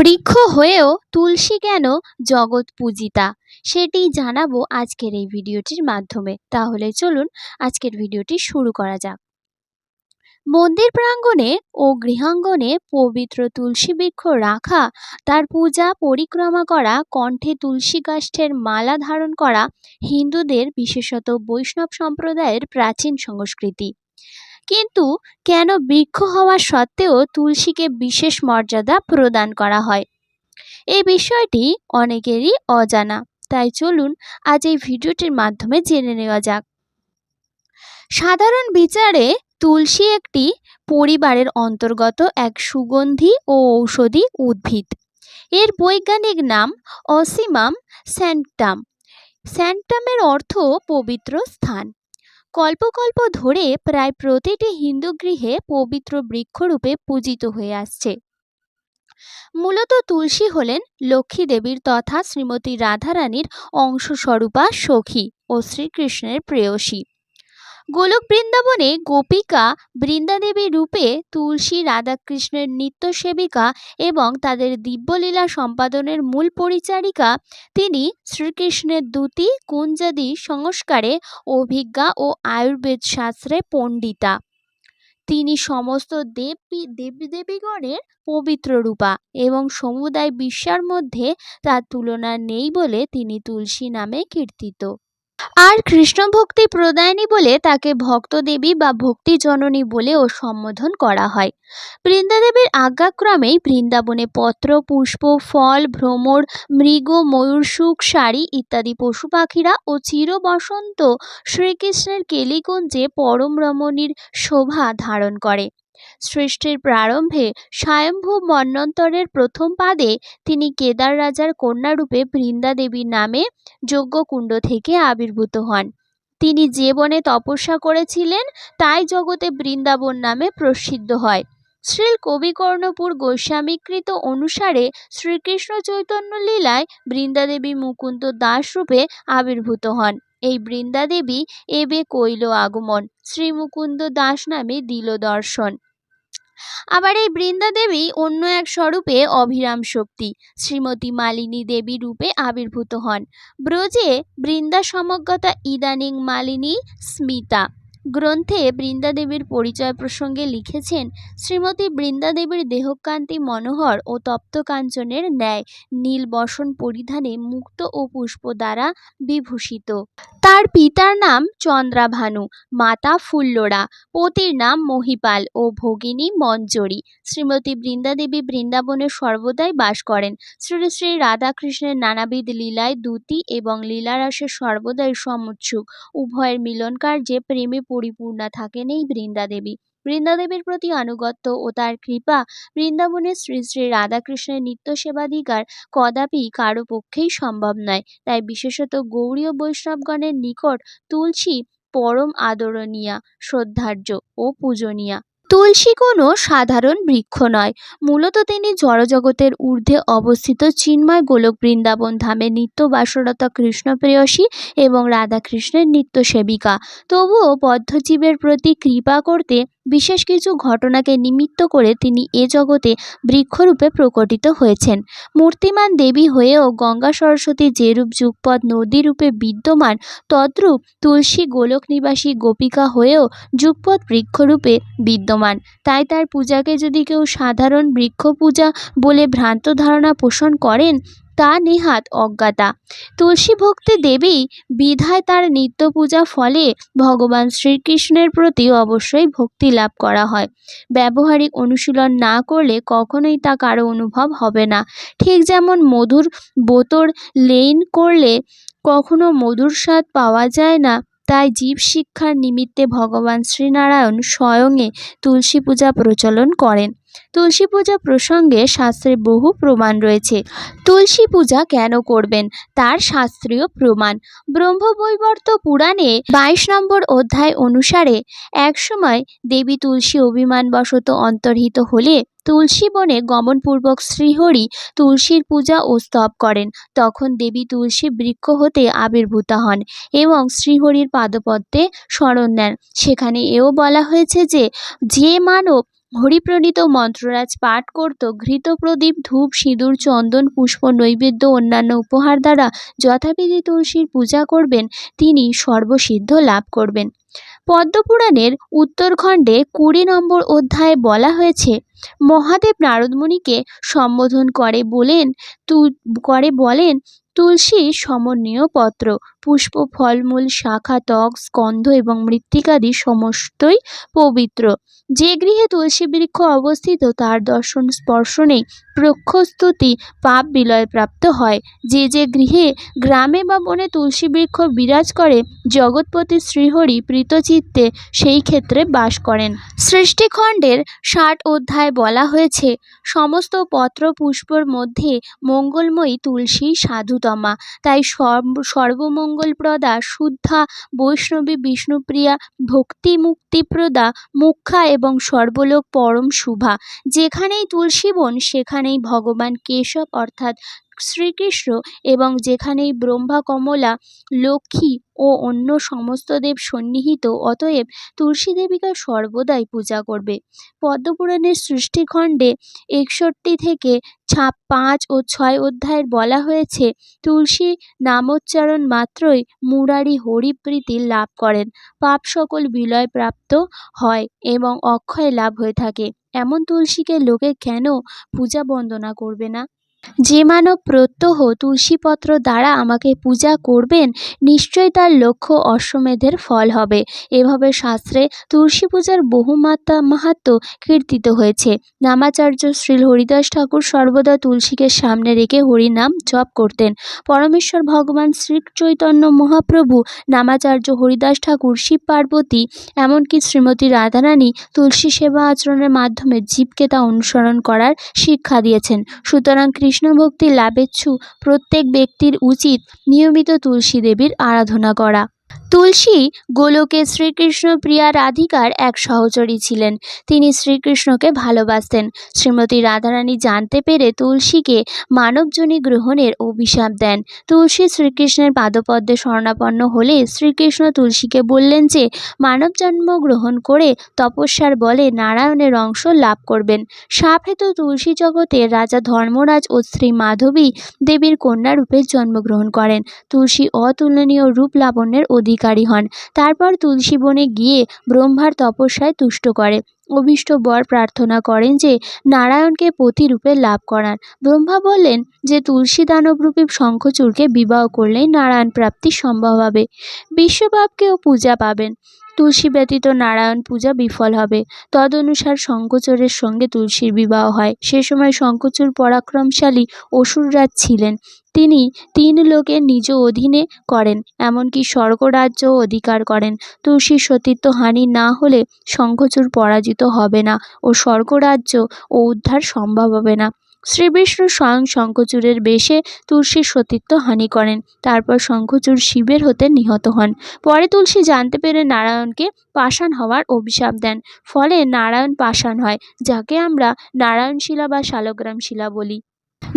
বৃক্ষ হয়েও তুলসী কেন জগৎ পূজিতা? সেটি জানাব আজকের এই ভিডিওটির মাধ্যমে। তাহলে চলুন আজকের ভিডিওটি শুরু করা যাক। মন্দির প্রাঙ্গণে ও গৃহাঙ্গনে পবিত্র তুলসী বৃক্ষ রাখা, তার পূজা পরিক্রমা করা, কণ্ঠে তুলসী কাষ্ঠের মালা ধারণ করা হিন্দুদের, বিশেষত বৈষ্ণব সম্প্রদায়ের প্রাচীন সংস্কৃতি। কিন্তু কেন বৃক্ষ হওয়া সত্ত্বেও তুলসীকে বিশেষ মর্যাদা প্রদান করা হয়? এই বিষয়টি অনেকেরই অজানা। তাই চলুন আজ এই ভিডিওটির মাধ্যমে জেনে নেওয়া যাক। সাধারণ বিচারে তুলসী একটি পরিবারের অন্তর্গত এক সুগন্ধি ও ঔষধি উদ্ভিদ। এর বৈজ্ঞানিক নাম অসিমাম স্যান্টাম। স্যান্টামের অর্থ পবিত্র স্থান। কল্পকল্প ধরে প্রায় প্রতিটি হিন্দু গৃহে পবিত্র বৃক্ষরূপে পূজিত হয়ে আসছে। মূলত তুলসী হলেন লক্ষ্মী দেবীর তথা শ্রীমতী রাধারানীর অংশস্বরূপা সখী ও শ্রীকৃষ্ণের প্রেয়সী। গোলক বৃন্দাবনে গোপিকা বৃন্দাদেবী রূপে তুলসী রাধাকৃষ্ণের নিত্য সেবিকা এবং তাদের দিব্যলীলা সম্পাদনের মূল পরিচারিকা তিনি শ্রীকৃষ্ণের দ্যুতি কুঞ্জাদি সংস্কারে অভিজ্ঞা ও আয়ুর্বেদ শাস্ত্রে পণ্ডিতা। তিনি সমস্ত দেবী, দেবদেবীগণের পবিত্র রূপা এবং সমুদায় বিশ্বের মধ্যে তার তুলনা নেই বলে তিনি তুলসী নামে কীর্তিত। আর কৃষ্ণ ভক্তি প্রদায়নী বলে তাকে ভক্ত দেবী বা ভক্তি জননী বলেও সম্বোধন করা হয়। বৃন্দাদেবীর আজ্ঞাক্রমেই বৃন্দাবনে পত্র, পুষ্প, ফল, ভ্রমর, মৃগ, ময়ূর, সুখ শাড়ি ইত্যাদি পশু পাখিরা ও চিরবসন্ত শ্রীকৃষ্ণের কেলিগঞ্জে পরম রমণীর শোভা ধারণ করে। সৃষ্টির প্রারম্ভে স্বয়ম্ভু মন্বন্তরের প্রথম পাদে তিনি কেদার রাজার কন্যারূপে বৃন্দা দেবীর নামে যজ্ঞকুণ্ড থেকে আবির্ভূত হন। তিনি যে বনে তপস্যা করেছিলেন, তাই জগতে বৃন্দাবন নামে প্রসিদ্ধ হয়। শ্রীল কবিকর্ণপুর গোস্বামীকৃত অনুসারে শ্রীকৃষ্ণ চৈতন্য লীলায় বৃন্দাদেবী মুকুন্দ দাস রূপে আবির্ভূত হন। এই বৃন্দাদেবী এবে কৈল আগমন। শ্রীমুকুন্দ দাস নামে দিল দর্শন। আবার এই বৃন্দা দেবী অন্য এক স্বরূপে অভিরাম শক্তি, শ্রীমতী মালিনী দেবী রূপে আবির্ভূত হন। ব্রজে বৃন্দা সমজ্ঞতা ইদানিং মালিনী স্মিতা। গ্রন্থে বৃন্দাদেবীর পরিচয় প্রসঙ্গে লিখেছেন, শ্রীমতী বৃন্দাদেবীর দেহকান্তি মনোহর ও তপ্তকাঞ্চনের ন্যায় নীল বসন পরিধানে মুক্ত ও পুষ্প দ্বারা বিভূষিত। তার পিতার নাম চন্দ্রাভানু, মাতা ফুল্লরা, পতির নাম মহিপাল ও ভগিনী মঞ্জরি। শ্রীমতী বৃন্দাদেবী বৃন্দাবনে সর্বদাই বাস করেন। শ্রী শ্রী রাধাকৃষ্ণের নানাবিধ লীলায় দ্যুতি এবং লীলারাসে সর্বদাই সমুৎসুক। উভয়ের মিলন কার্যে প্রেমে পরিপূর্ণা থাকেন এই বৃন্দাদেবী বৃন্দাদেবীর প্রতি আনুগত্য ও তার কৃপা বৃন্দাবনের শ্রী শ্রী রাধাকৃষ্ণের নিত্য সেবাধিকার কদাপি কারও পক্ষেই সম্ভব নয়। তাই বিশেষত গৌরীয় বৈষ্ণবগণের নিকট তুলসী পরম আদরণীয়া, শ্রদ্ধার্য ও পূজনীয়া। তুলসী কোনো সাধারণ বৃক্ষ নয়। মূলত তিনি জড়জগতের ঊর্ধ্বে অবস্থিত চিন্ময় গোলক বৃন্দাবন ধামে নিত্য বাসরতা কৃষ্ণপ্রেয়সী এবং রাধাকৃষ্ণের নিত্য সেবিকা। তবুও বদ্ধজীবের প্রতি কৃপা করতে বিশেষ কিছু ঘটনাকে নিমিত্ত করে তিনি এ জগতে বৃক্ষরূপে প্রকটিত হয়েছেন। মূর্তিমান দেবী হয়েও গঙ্গা সরস্বতী যেরূপ যুগপৎ নদীরূপে বিদ্যমান, তদ্রূপ তুলসী গোলক নিবাসী গোপিকা হয়েও যুগপৎ বৃক্ষরূপে বিদ্যমান। তাই তার পূজাকে যদি কেউ সাধারণ বৃক্ষ পূজা বলে ভ্রান্ত ধারণা পোষণ করেন, তা নেহাত অজ্ঞাতা। তুলসী ভক্তি দেবী বিধায় তার নিত্য পূজা ফলে ভগবান শ্রীকৃষ্ণের প্রতি অবশ্যই ভক্তি লাভ করা হয়। ব্যবহারিক অনুশীলন না করলে কখনোই তা কারও অনুভব হবে না। ঠিক যেমন মধুর বোতর লেন করলে কখনো মধুর স্বাদ পাওয়া যায় না তাই জীব শিক্ষার নিমিত্তে ভগবান শ্রীনারায়ণ স্বয়ংয়ে তুলসী পূজা প্রচলন করেন। তুলসী পূজা প্রসঙ্গে শাস্ত্রে বহু প্রমাণ রয়েছে। তুলসী পূজা কেন করবেন? তার শাস্ত্রীয় প্রমাণ। ব্রহ্মবৈবর্ত পুরাণে বাইশ নম্বর অধ্যায় অনুসারে একসময় দেবী তুলসী অভিমানবশত অন্তর্হিত হলে তুলসী বনে গমনপূর্বক শ্রীহরি তুলসীর পূজা ও স্তব করেন। তখন দেবী তুলসী বৃক্ষ হতে আবির্ভূতা হন এবং শ্রীহরির পাদপদ্মে শরণ নেন। সেখানে এও বলা হয়েছে যে যে মানব হরিপ্রণীত মন্ত্ররাজ পাঠ করত, ঘৃত প্রদীপ, ধূপ, সিঁদুর, চন্দন, পুষ্প, নৈবেদ্য, অন্যান্য উপহার দ্বারা যথাবিধি তুলসীর পূজা করবেন, তিনি সর্বসিদ্ধ লাভ করবেন। পদ্মপুরাণের উত্তরখণ্ডে কুড়ি নম্বর অধ্যায়ে বলা হয়েছে মহাদেব নারদমুনিকে সম্বোধন করে বলেন তু করে বলেন, তুলসী সমন্বীয় পত্র, পুষ্প, ফলমূল, শাখা, ত্বক, স্কন্ধ এবং মৃত্তিকাদি সমস্তই পবিত্র। যে গৃহে তুলসী বৃক্ষ অবস্থিত, তার দর্শন স্পর্শ নেই। প্রক্ষস্তুতি পাপ বিলয়প্রাপ্ত হয়। যে যে গৃহে, গ্রামে বা বনে তুলসী বৃক্ষ বিরাজ করে, জগৎপতি শ্রীহরি প্রীতচিত্তে সেই ক্ষেত্রে বাস করেন। সৃষ্টিখণ্ডের ষাট অধ্যায় বলা হয়েছে, সমস্ত পত্র পুষ্পর মধ্যে মঙ্গলময়ী তুলসী সাধুতমা। তাই সর্ব, সর্বমঙ্গলপ্রদা, শুদ্ধা, বৈষ্ণবী, বিষ্ণুপ্রিয়া ভক্তি মুক্তিপ্রদা মুখ্যা এবং সর্বলোক পরম শুভা। যেখানেই তুলসী বন, সেখানেই ভগবান কেশব অর্থাৎ শ্রীকৃষ্ণ এবং যেখানেই ব্রহ্মা, কমলা, লক্ষ্মী ও অন্য সমস্ত দেব সন্নিহিত, অতএব তুলসী দেবীকে সর্বদাই পূজা করবে। পদ্মপুরাণের সৃষ্টিখণ্ডে একষট্টি থেকে ছাপ পাঁচ ও ছয় অধ্যায়ের বলা হয়েছে, তুলসী নামোচ্চারণ মাত্রই মুরারি হরিপ্রীতি লাভ করেন। পাপ সকল বিলয় প্রাপ্ত হয় এবং অক্ষয় লাভ হয়ে থাকে। এমন তুলসীকে লোকে কেন পূজা বন্দনা করবে না? যে মানব প্রত্যহ তুলসীপত্র দ্বারা আমাকে পূজা করবেন নিশ্চয়ই তার লক্ষ্য অশ্বমেধের ফল হবে। এভাবে শাস্ত্রে তুলসী পূজার বহু মাত্রা মাহাত্ম কীর্তিত হয়েছে। নামাচার্য শ্রী হরিদাস ঠাকুর সর্বদা তুলসীকে সামনে রেখে হরিনাম জপ করতেন। পরমেশ্বর ভগবান শ্রী চৈতন্য মহাপ্রভু নামাচার্য হরিদাস ঠাকুর, শিব পার্বতী, এমনকি শ্রীমতী রাধারানী তুলসী সেবা আচরণের মাধ্যমে জীবকে তা অনুসরণ করার শিক্ষা দিয়েছেন। সুতরাং কৃষ্ণ ভক্তি লাভেচ্ছু প্রত্যেক ব্যক্তির উচিত নিয়মিত তুলসী দেবীর আরাধনা করা। তুলসী গোলকে শ্রীকৃষ্ণ প্রিয়া রাধিকার এক সহচরী ছিলেন। তিনি শ্রীকৃষ্ণকে ভালোবাসতেন। শ্রীমতী রাধারানী জানতে পেরে তুলসীকে মানবজনী গ্রহণের অভিশাপ দেন। তুলসী শ্রীকৃষ্ণের পাদপদ্মে শরণাপন্ন হলে শ্রীকৃষ্ণ তুলসীকে বললেন যে, মানব জন্ম গ্রহণ করে তপস্যার বলে নারায়ণের অংশ লাভ করবেন। সাপহেতু তুলসী জগতের রাজা ধর্মরাজ ও শ্রী মাধবী দেবীর কন্যা রূপে জন্মগ্রহণ করেন। তুলসী অতুলনীয় রূপ লাবণ্যের অধিকারী হন। তারপর তুলসী বনে গিয়ে ব্রহ্মার তপস্যায় তুষ্ট করে। অভীষ্ট বর প্রার্থনা করেন যে নারায়ণকে পতিরূপে লাভ করান ব্রহ্মা বললেন যে তুলসী দানবরূপী শঙ্খচূড়কে বিবাহ করলেই নারায়ণ প্রাপ্তি সম্ভব হবে। বিশ্বপাপকেও পূজা পাবেন। তুলসী ব্যতীত নারায়ণ পূজা বিফল হবে। তদনুসার শঙ্খচূড়ের সঙ্গে তুলসীর বিবাহ হয়। সে সময় শঙ্খচূড় পরাক্রমশালী অসুররাজ ছিলেন। তিনি তিন লোকের নিজ অধীনে করেন, এমনকি স্বর্গরাজ্যও অধিকার করেন। তুলসীর সতীত্ব হানি না হলে শঙ্খচূড় পরাজিত হবে না ও স্বর্গরাজ্য ও উদ্ধার সম্ভব হবে না। শ্রীবিষ্ণু স্বয়ং শঙ্খচূড়ের বেশে তুলসীর সতীত্ব হানি করেন। তারপর শঙ্খচূড় শিবের হতে নিহত হন। পরে তুলসী জানতে পেরে নারায়ণকে পাষাণ হওয়ার অভিশাপ দেন। ফলে নারায়ণ পাষাণ হয়, যাকে আমরা নারায়ণ শিলা বা শালগ্রাম শিলা বলি।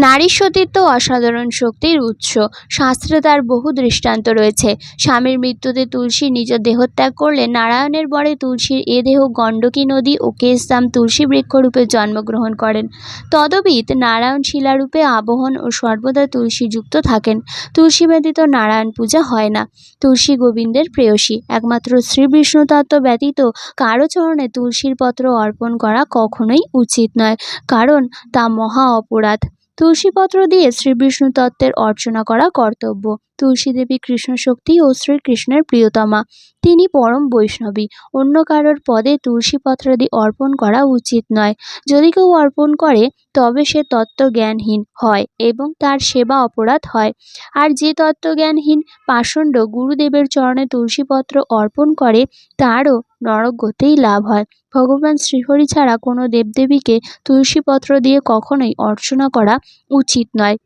নারীর সতীত্ব অসাধারণ শক্তির উৎস। শাস্ত্রে তার বহু দৃষ্টান্ত রয়েছে। স্বামীর মৃত্যুতে তুলসী নিজ দেহত্যাগ করলে নারায়ণের বরে তুলসীর এ দেহ গণ্ডকী নদী ও কেশদাম তুলসী বৃক্ষরূপে জন্মগ্রহণ করেন। তদবিত নারায়ণ শিলারূপে আবহন ও সর্বদা তুলসী যুক্ত থাকেন। তুলসী ব্যতীত নারায়ণ পূজা হয় না। তুলসী গোবিন্দের প্রেয়সী। একমাত্র শ্রী তত্ত্ব ব্যতীত কারও চরণে তুলসীর পত্র অর্পণ করা কখনোই উচিত নয়। কারণ তা মহা অপরাধ। তুলসীপত্র দিয়ে শ্রীবিষ্ণু তত্ত্বের অর্চনা করা কর্তব্য। তুলসী দেবী কৃষ্ণ শক্তি ও শ্রীকৃষ্ণের প্রিয়তমা। তিনি পরম বৈষ্ণবী। অন্য কারোর পদে তুলসীপত্রাদি অর্পণ করা উচিত নয়। যদি কেউ অর্পণ করে, তবে সে তত্ত্বজ্ঞানহীন হয় এবং তার সেবা অপরাধ হয়। আর যে তত্ত্বজ্ঞানহীন পাষণ্ড গুরুদেবের চরণে তুলসীপত্র অর্পণ করে, তারও নরকগতিই লাভ হয়। ভগবান শ্রীহরি ছাড়া কোনো দেবদেবীকে তুলসীপত্র দিয়ে কখনোই অর্চনা করা উচিত নয়।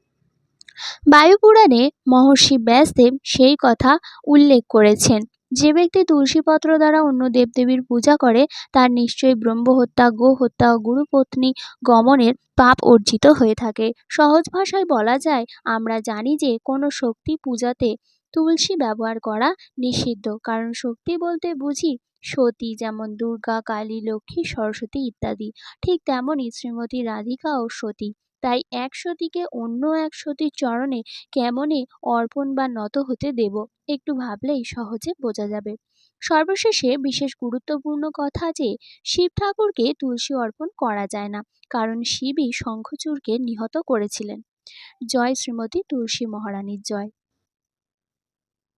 বায়ুপুরাণে মহর্ষি ব্যাসদেব সেই কথা উল্লেখ করেছেন। যে ব্যক্তি তুলসীপত্র দ্বারা অন্য দেবদেবীর পূজা করে, তার নিশ্চয়ই ব্রহ্মহত্যা, গোহত্যা ও গুরুপত্নী গমনের পাপ অর্জিত হয়ে থাকে। সহজ ভাষায় বলা যায়, আমরা জানি যে কোনো শক্তি পূজাতে তুলসী ব্যবহার করা নিষিদ্ধ। কারণ শক্তি বলতে বুঝি, সতী যেমন দুর্গা, কালী, লক্ষ্মী, সরস্বতী ইত্যাদি। ঠিক তেমনই শ্রীমতী রাধিকা ও সতী। তাই এক সতীকে অন্য এক সতীর চরণে কেমনে অর্পণ বা নত হতে দেব একটু ভাবলেই সহজে বোঝা যাবে। সর্বশেষে বিশেষ গুরুত্বপূর্ণ কথা যে, শিব ঠাকুরকে তুলসী অর্পণ করা যায় না, কারণ শিবই শঙ্খচূড়কে নিহত করেছিলেন। জয় শ্রীমতী তুলসী মহারানীর জয়।